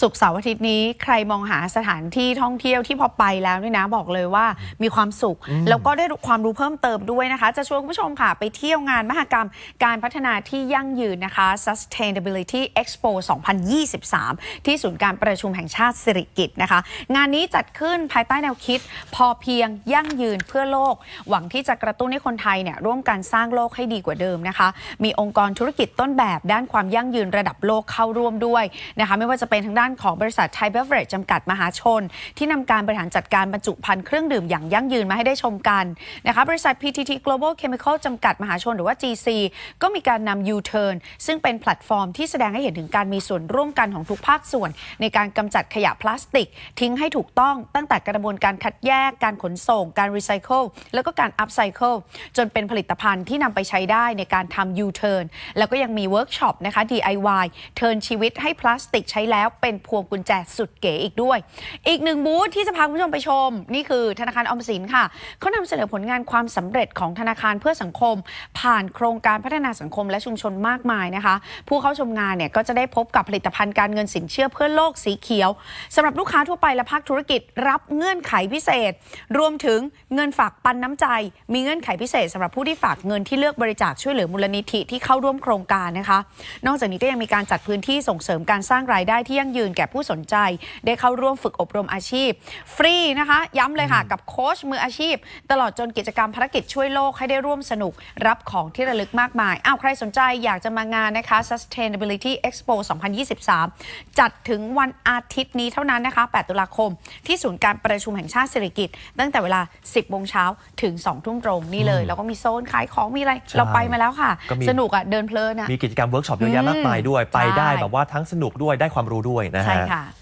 ศุกร์เสาร์อาทิตย์นี้ใครมองหาสถานที่ท่องเที่ยวที่พอไปแล้วนี่นะบอกเลยว่ามีความสุข แล้วก็ได้ความรู้เพิ่มเติมด้วยนะคะ จะชวนคุณผู้ชมค่ะ ไปเที่ยวงานมหกรรม การพัฒนาที่ยั่งยืนนะคะ Sustainability Expo 2023 ที่ศูนย์การประชุมแห่งชาติสิริกิติ์นะคะ งานนี้จัดขึ้นภายใต้แนวคิด พอเพียงยั่งยืนเพื่อโลก หวังที่จะกระตุ้นให้คนไทยเนี่ยร่วมกันสร้างโลกให้ดีกว่าเดิมนะคะ มีองค์กรธุรกิจต้นแบบด้านความยั่งยืนระดับโลกเข้าร่วมด้วยนะคะ ไม่ว่าจะเป็นทางด้านของบริษัทไทยเบเวอร์จำกัดมหาชน ที่นำการบริหารจัดการบรรจุภัณฑ์เครื่องดื่มอย่างยั่งยืนมาให้ได้ชมกันนะคะบริษัท PTT Global Chemical จำกัดมหาชนหรือว่า GC ก็มีการนำ U-turn ซึ่งเป็นแพลตฟอร์มที่แสดงให้เห็นถึงการมีส่วนร่วมกันของทุกภาคส่วน ในการกำจัดขยะพลาสติก ทิ้งให้ถูกต้องตั้งแต่กระบวนการคัดแยกการขนส่ง การรีไซเคิลแล้วก็การอัพไซเคิลจนเป็นผลิตภัณฑ์ที่นำไปใช้ได้ในการทำ U-turn แล้วก็ยังมีเวิร์กช็อปนะคะ DIY เทิร์นชีวิตให้พลาสติกใช้แล้วเป็นพวงกุญแจสุดเก๋อีกด้วย อีกหนึ่งบูธที่จะพาคุณผู้ชมไปชม นี่คือธนาคารออมสินค่ะ เขานำเสนอผลงานความสำเร็จของธนาคารเพื่อสังคม ผ่านโครงการพัฒนาสังคมและชุมชนมากมายนะคะ ผู้เข้าชมงานเนี่ยก็จะได้พบกับผลิตภัณฑ์การเงินสินเชื่อเพื่อโลกสีเขียวสำหรับลูกค้าทั่วไปและภาคธุรกิจรับเงื่อนไขพิเศษ รวมถึงเงินฝากปันน้ำใจ มีเงื่อนไขพิเศษสำหรับผู้ที่ฝากเงินที่เลือกบริจาคช่วยเหลือมูลนิธิที่เข้าร่วมโครงการนะคะ นอกจากนี้ก็ยังมีการจัดพื้นที่ส่งเสริมการสร้างรายได้ที่ยั่งยืนแก่ผู้สนใจ ได้เข้าร่วมฝึกอบรมอาชีพ ฟรีนะคะ ย้ำเลยค่ะ กับโค้ชมืออาชีพ ตลอดจนกิจกรรมภารกิจช่วยโลกให้ได้ร่วมสนุก รับของที่ระลึกมากมายอ้าวใครสนใจอยากจะมางานนะคะ Sustainability Expo 2023 จัดถึงวันอาทิตย์นี้เท่านั้นนะคะ 8 ตุลาคม ที่ศูนย์การประชุมแห่งชาติสิริกิติ์ตั้งแต่เวลา 10โมงเช้าถึง 2 ทุ่มตรงนี่เลย แล้วก็มีโซนขายของมีอะไรใช่เราไปมาแล้วค่ะก็มีสนุกอะเดินเพลินอะมีกิจกรรมเวิร์กช็อปเยอะแยะมากมายด้วย ไปได้ใช่แบบว่าทั้งสนุกด้วยได้ความรู้ด้วยนะฮะใช่ค่ะ